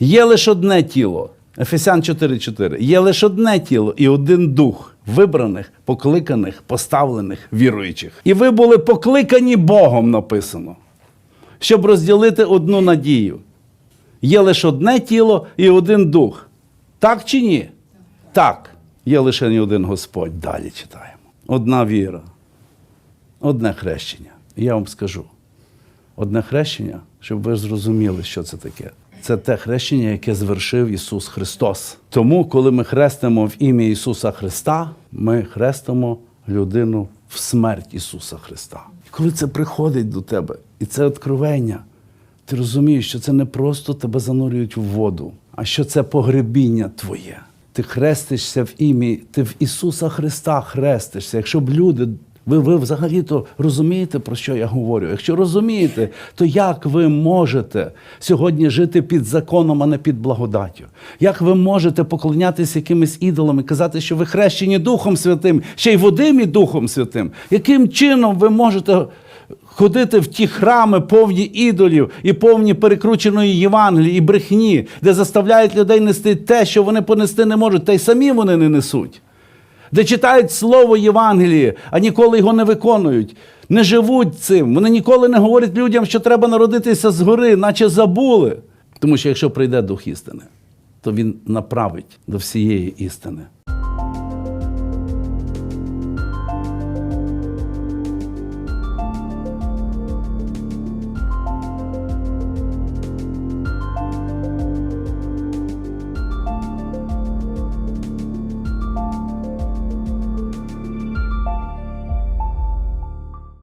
Є лише одне тіло. Ефесян 4.4. Є лише одне тіло і один дух вибраних, покликаних, поставлених, віруючих. І ви були покликані Богом, написано, щоб розділити одну надію. Є лише одне тіло і один дух. Так чи ні? Так. Є лише один Господь. Далі читаємо. Одна віра, одне хрещення. Я вам скажу: одне хрещення, щоб ви зрозуміли, що це таке. Це те хрещення, яке звершив Ісус Христос. Тому, коли ми хрестимо в ім'я Ісуса Христа, ми хрестимо людину в смерть Ісуса Христа. І коли це приходить до тебе, і це откровення, ти розумієш, що це не просто тебе занурюють в воду, а що це погребіння твоє. Ти хрестишся в ім'я, ти в Ісуса Христа хрестишся. Якщо б люди, ви, ви взагалі-то розумієте, про що я говорю? Якщо розумієте, то як ви можете сьогодні жити під законом, а не під благодаттю? Як ви можете поклонятися якимось ідолам і казати, що ви хрещені Духом Святим, ще й Водим і Духом Святим? Яким чином ви можете ходити в ті храми повні ідолів і повні перекрученої Євангелії і брехні, де заставляють людей нести те, що вони понести не можуть, та й самі вони не несуть. Де читають слово Євангелії, а ніколи його не виконують, не живуть цим. Вони ніколи не говорять людям, що треба народитися згори, наче забули. Тому що якщо прийде Дух істини, то він направить до всієї істини.